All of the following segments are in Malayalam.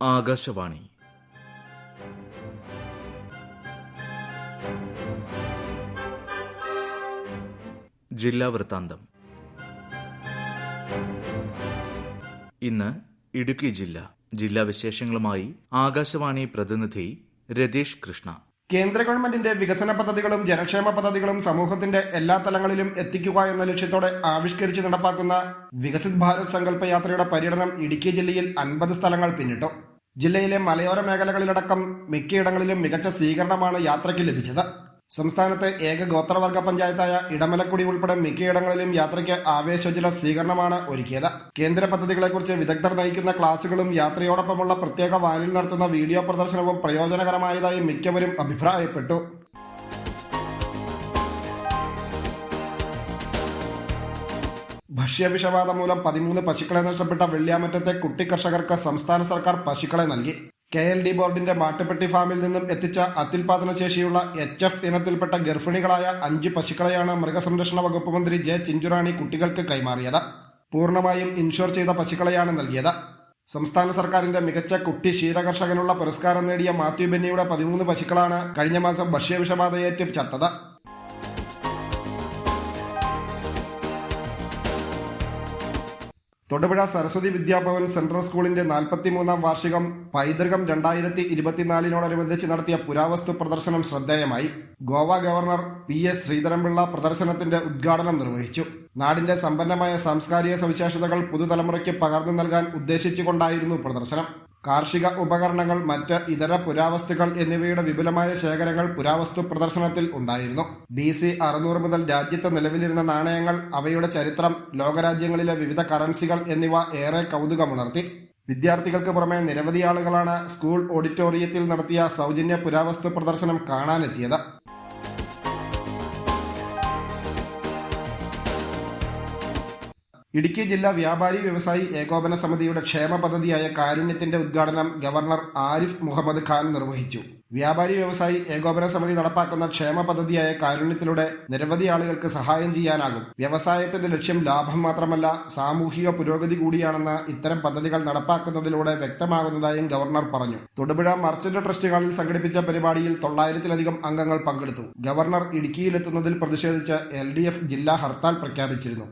ആകാശവാണി. ജില്ലാ വൃത്താന്തം. ഇന്ന് ഇടുക്കി ജില്ല. ജില്ലാ വിശേഷങ്ങളുമായി ആകാശവാണി പ്രതിനിധി രതീഷ് കൃഷ്ണ. കേന്ദ്ര ഗവൺമെന്റിന്റെ വികസന പദ്ധതികളും ജനക്ഷേമ പദ്ധതികളും സമൂഹത്തിന്റെ എല്ലാ തലങ്ങളിലും എത്തിക്കുക എന്ന ലക്ഷ്യത്തോടെ ആവിഷ്കരിച്ച് നടപ്പാക്കുന്ന വികസിത് ഭാരത് സങ്കല്പ യാത്രയുടെ പര്യടനം ഇടുക്കി ജില്ലയിൽ അൻപത് സ്ഥലങ്ങൾ പിന്നിട്ടു. ജില്ലയിലെ മലയോര മേഖലകളിലടക്കം മിക്കയിടങ്ങളിലും മികച്ച സ്വീകരണമാണ് യാത്രയ്ക്ക് ലഭിച്ചത്. സംസ്ഥാനത്തെ ഏക ഗോത്രവർഗ പഞ്ചായത്തായ ഇടമലക്കുടി ഉൾപ്പെടെ മിക്കയിടങ്ങളിലും യാത്രയ്ക്ക് ആവേശോജ്വല സ്വീകരണമാണ് ഒരുക്കിയത്. കേന്ദ്ര പദ്ധതികളെക്കുറിച്ച് വിദഗ്ധർ നയിക്കുന്ന ക്ലാസുകളും യാത്രയോടൊപ്പമുള്ള പ്രത്യേക വാനിൽ നടത്തുന്ന വീഡിയോ പ്രദർശനവും പ്രയോജനകരമായതായി മിക്കവരും അഭിപ്രായപ്പെട്ടു. ഭക്ഷ്യവിഷബാധ മൂലം പതിമൂന്ന് പശുക്കളെ നഷ്ടപ്പെട്ട വെള്ളിയാമറ്റത്തെ കുട്ടി കർഷകർക്ക് സംസ്ഥാന സർക്കാർ പശുക്കളെ നൽകി. കെ എൽ ഡി ബോർഡിന്റെ മാട്ടുപ്പെട്ടി ഫാമിൽ നിന്നും എത്തിച്ച അത്യുൽപാദന ശേഷിയുള്ള എച്ച് എഫ് ഇനത്തിൽപ്പെട്ട ഗർഭിണികളായ അഞ്ച് പശുക്കളെയാണ് മൃഗസംരക്ഷണ വകുപ്പ് മന്ത്രി ജെ ചിഞ്ചുറാണി കുട്ടികൾക്ക് കൈമാറിയത്. പൂർണമായും ഇൻഷുർ ചെയ്ത പശുക്കളെയാണ് നൽകിയത്. സംസ്ഥാന സർക്കാരിന്റെ മികച്ച കുട്ടി ക്ഷീരകർഷകനുള്ള പുരസ്കാരം നേടിയ മാത്യു ബെന്നിയുടെ പതിമൂന്ന് പശുക്കളാണ് കഴിഞ്ഞ മാസം ഭക്ഷ്യവിഷബാധയേറ്റ് ചത്തത്. തൊടുപുഴ സരസ്വതി വിദ്യാഭവൻ സെൻട്രൽ സ്കൂളിന്റെ നാൽപ്പത്തിമൂന്നാം വാർഷികം പൈതൃകം രണ്ടായിരത്തി ഇരുപത്തിനാലിനോടനുബന്ധിച്ച് നടത്തിയ പുരാവസ്തു പ്രദർശനം ശ്രദ്ധേയമായി. Goa governor P S Sreedharan Pillai പ്രദർശനത്തിന്റെ ഉദ്ഘാടനം നിർവഹിച്ചു. നാടിന്റെ സമ്പന്നമായ സാംസ്കാരിക സവിശേഷതകൾ പുതുതലമുറയ്ക്ക് പകർന്നു നൽകാൻ ഉദ്ദേശിച്ചുകൊണ്ടായിരുന്നു പ്രദർശനം. കാർഷിക ഉപകരണങ്ങൾ മറ്റ് ഇതര പുരാവസ്തുക്കൾ എന്നിവയുടെ വിപുലമായ ശേഖരങ്ങൾ പുരാവസ്തു പ്രദർശനത്തിൽ ഉണ്ടായിരുന്നു. ബി സി അറുന്നൂറ് മുതൽ രാജ്യത്ത് നിലവിലിരുന്ന നാണയങ്ങൾ അവയുടെ ചരിത്രം ലോകരാജ്യങ്ങളിലെ വിവിധ കറൻസികൾ എന്നിവ ഏറെ കൗതുകമുണർത്തി. വിദ്യാർത്ഥികൾക്ക് പുറമെ നിരവധി ആളുകളാണ് സ്കൂൾ ഓഡിറ്റോറിയത്തിൽ നടത്തിയ സൗജന്യ പുരാവസ്തു പ്രദർശനം കാണാനെത്തിയത്. ഇടുക്കി ജില്ലാ വ്യാപാരി വ്യവസായി ഏകോപന സമിതിയുടെ ക്ഷേമ പദ്ധതിയായ കാരുണ്യത്തിന്റെ ഉദ്ഘാടനം ഗവർണർ ആരിഫ് മുഹമ്മദ് ഖാൻ നിർവഹിച്ചു. വ്യാപാരി വ്യവസായി ഏകോപന സമിതി നടപ്പാക്കുന്ന ക്ഷേമ പദ്ധതിയായ കാരുണ്യത്തിലൂടെ നിരവധി ആളുകൾക്ക് സഹായം ചെയ്യാനാകും. വ്യവസായത്തിന്റെ ലക്ഷ്യം ലാഭം മാത്രമല്ല സാമൂഹിക പുരോഗതി കൂടിയാണെന്ന് ഇത്തരം പദ്ധതികൾ നടപ്പാക്കുന്നതിലൂടെ വ്യക്തമാകുന്നതായും ഗവർണർ പറഞ്ഞു. തൊടുപുഴ മർച്ചന്റ് ട്രസ്റ്റ് ഹാളിൽ സംഘടിപ്പിച്ച പരിപാടിയിൽ തൊള്ളായിരത്തിലധികം അംഗങ്ങൾ പങ്കെടുത്തു. ഗവർണർ ഇടുക്കിയിലെത്തുന്നതിൽ പ്രതിഷേധിച്ച് എൽ ജില്ലാ ഹർത്താൽ പ്രഖ്യാപിച്ചിരുന്നു.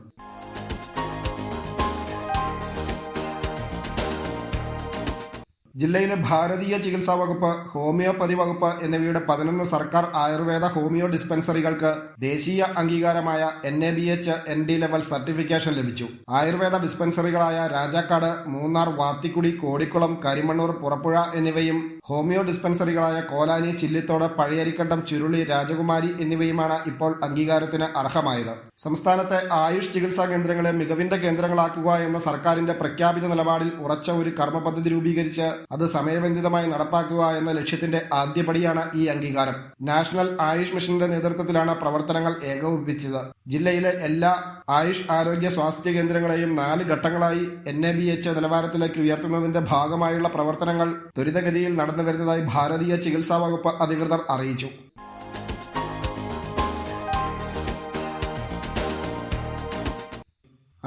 ജില്ലയിലെ ഭാരതീയ ചികിത്സാ വകുപ്പ് ഹോമിയോപ്പതി വകുപ്പ് എന്നിവയുടെ പതിനൊന്ന് സർക്കാർ ആയുർവേദ ഹോമിയോ ഡിസ്പെൻസറികൾക്ക് ദേശീയ അംഗീകാരമായ N A B H N D level certification ലഭിച്ചു. ആയുർവേദ ഡിസ്പെൻസറികളായ രാജാക്കാട് മൂന്നാർ വാത്തിക്കുടി കോടിക്കുളം കരിമണ്ണൂർ പുറപ്പുഴ എന്നിവയും ഹോമിയോ ഡിസ്പെൻസറികളായ കോലാനി ചില്ലിത്തോട് പഴയരിക്കണ്ടം ചുരുളി രാജകുമാരി എന്നിവയുമാണ് ഇപ്പോൾ അംഗീകാരത്തിന് അർഹമായത്. സംസ്ഥാനത്തെ ആയുഷ് ചികിത്സാ കേന്ദ്രങ്ങളെ മികവിന്റെ കേന്ദ്രങ്ങളാക്കുക എന്ന സർക്കാരിന്റെ പ്രഖ്യാപിത നിലപാടിൽ ഉറച്ച ഒരു കർമ്മപദ്ധതി രൂപീകരിച്ച് അത് സമയബന്ധിതമായി നടപ്പാക്കുക എന്ന ലക്ഷ്യത്തിന്റെ ആദ്യപടിയാണ് ഈ അംഗീകാരം. നാഷണൽ ആയുഷ് മിഷന്റെ നേതൃത്വത്തിലാണ് പ്രവർത്തനങ്ങൾ ഏകോപിപ്പിച്ചത്. ജില്ലയിലെ എല്ലാ ആയുഷ് ആരോഗ്യ സ്വാസ്ഥ്യ കേന്ദ്രങ്ങളെയും നാല് ഘട്ടങ്ങളായി എൻ എ ബി എച്ച് നിലവാരത്തിലേക്ക് ഉയർത്തുന്നതിന്റെ ഭാഗമായുള്ള പ്രവർത്തനങ്ങൾ ത്വരിതഗതിയിൽ നടന്നു വരുന്നതായി ഭാരതീയ ചികിത്സാ വകുപ്പ് അധികൃതർ അറിയിച്ചു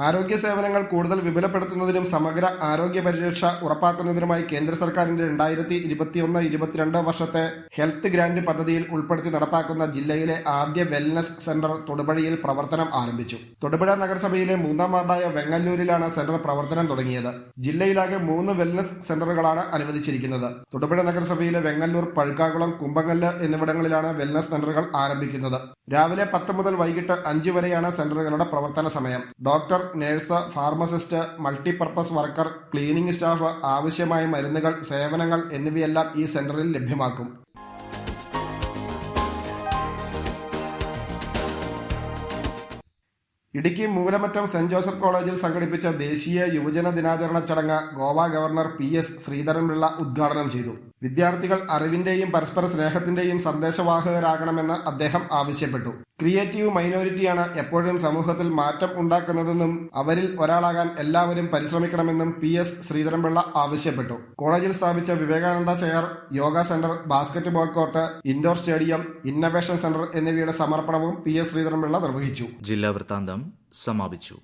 ആരോഗ്യ സേവനങ്ങൾ കൂടുതൽ വിപുലപ്പെടുത്തുന്നതിനും സമഗ്ര ആരോഗ്യ പരിരക്ഷ ഉറപ്പാക്കുന്നതിനുമായി കേന്ദ്ര സർക്കാരിന്റെ രണ്ടായിരത്തി ഇരുപത്തിയൊന്ന് ഇരുപത്തിരണ്ട് വർഷത്തെ ഹെൽത്ത് ഗ്രാന്റ് പദ്ധതിയിൽ ഉൾപ്പെടുത്തി നടപ്പാക്കുന്ന ജില്ലയിലെ ആദ്യ വെൽനസ് സെന്റർ തൊടുപുഴയിൽ പ്രവർത്തനം ആരംഭിച്ചു. തൊടുപുഴ നഗരസഭയിലെ മൂന്നാം വാർഡായ വെങ്ങല്ലൂരിലാണ് സെന്റർ പ്രവർത്തനം തുടങ്ങിയത്. ജില്ലയിലാകെ മൂന്ന് വെൽനസ് സെന്ററുകളാണ് അനുവദിച്ചിരിക്കുന്നത്. തൊടുപുഴ നഗരസഭയിലെ വെങ്ങല്ലൂർ പഴുക്കാകുളം കുമ്പങ്ങല്ല് എന്നിവിടങ്ങളിലാണ് വെൽനസ് സെന്ററുകൾ ആരംഭിക്കുന്നത്. രാവിലെ പത്ത് മുതൽ വൈകിട്ട് അഞ്ച് വരെയാണ് സെന്ററുകളുടെ പ്രവർത്തന സമയം. Doctor nurse pharmacist multipurpose worker cleaning staff ആവശ്യമായ മരുന്നുകൾ സേവനങ്ങൾ എന്നിവയെല്ലാം ഈ സെന്ററിൽ ലഭ്യമാക്കും. ഇടുക്കി മൂലമറ്റം സെന്റ് ജോസഫ് കോളേജിൽ സംഘടിപ്പിച്ച ദേശീയ യുവജന ദിനാചരണ ചടങ്ങ് Goa governor P S Sreedharan Pillai ഉദ്ഘാടനം ചെയ്തു. വിദ്യാർത്ഥികൾ അറിവിന്റെയും പരസ്പര സ്നേഹത്തിന്റെയും സന്ദേശവാഹകരാകണമെന്ന് അദ്ദേഹം ആവശ്യപ്പെട്ടു. ക്രിയേറ്റീവ് മൈനോരിറ്റിയാണ് എപ്പോഴും സമൂഹത്തിൽ മാറ്റം ഉണ്ടാക്കുന്നതെന്നും അവരിൽ ഒരാളാകാൻ എല്ലാവരും പരിശ്രമിക്കണമെന്നും പി എസ് ശ്രീധരൻപിള്ള ആവശ്യപ്പെട്ടു. കോളേജിൽ സ്ഥാപിച്ച Vivekananda chair yoga centre basketball court indoor stadium innovation centre എന്നിവയുടെ സമർപ്പണവും പി എസ് ശ്രീധരൻപിള്ള നിർവഹിച്ചു. ജില്ലാ വൃത്താന്തം സമാപിച്ചു.